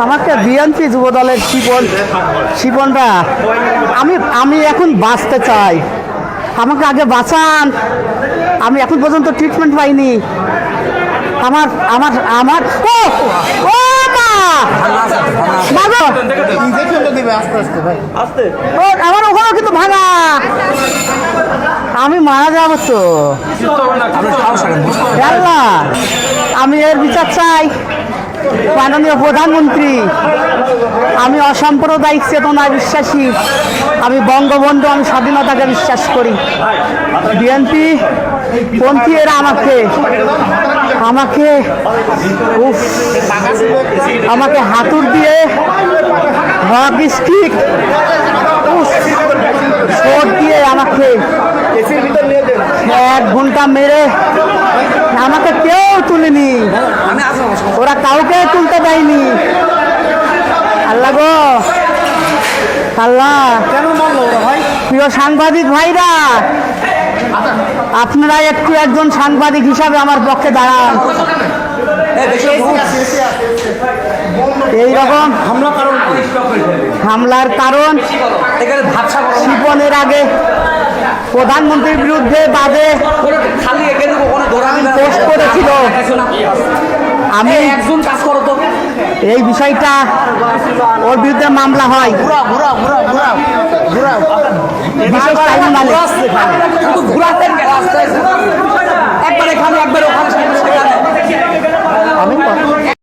আমাকে বিএনপি যুব দলের শিপন শিপনরা আমি আমি এখন বাঁচতে চাই। আমাকে আগে বাঁচান। আমি এখন পর্যন্ত ট্রিটমেন্ট পাইনি। আমার আমার আমার ও ও মা! বাবা! আমার ওখানেও কিন্তু ভাঙা। আমি মারা যাব তো। আমি এর বিচার চাই। মাননীয় প্রধানমন্ত্রী, আমি অসাম্প্রদায়িক চেতনায় বিশ্বাসী। আমি বঙ্গবন্ধু, আমি স্বাধীনতাকে বিশ্বাস করি। বিএনপি পন্থী এরা আমাকে আমাকে আমাকে হাতুর দিয়ে হক দিয়ে আমাকে এক ঘণ্টা মেরে আমাকে কেউ তুলেনি। ওরা কাউকে তুলতে দেয়নি। আল্লাহ গো। আল্লাহ। কেন মারলো ভাই? প্রিয় সাংবাদিক ভাইরা আপনারা একটু একজন সাংবাদিক হিসাবে আমার পক্ষে দাঁড়ান। এই রকম হামলা কারণ কি? হামলার কারণ। শিপনের আগে প্রধানমন্ত্রীর বিরুদ্ধে বাদে আমি এই একজন কাজ করো তো এই বিষয়টা ওর বিরুদ্ধে মামলা হয় ঘুরা ঘুরা ঘুরা ঘুরা ঘুরা বিশেষ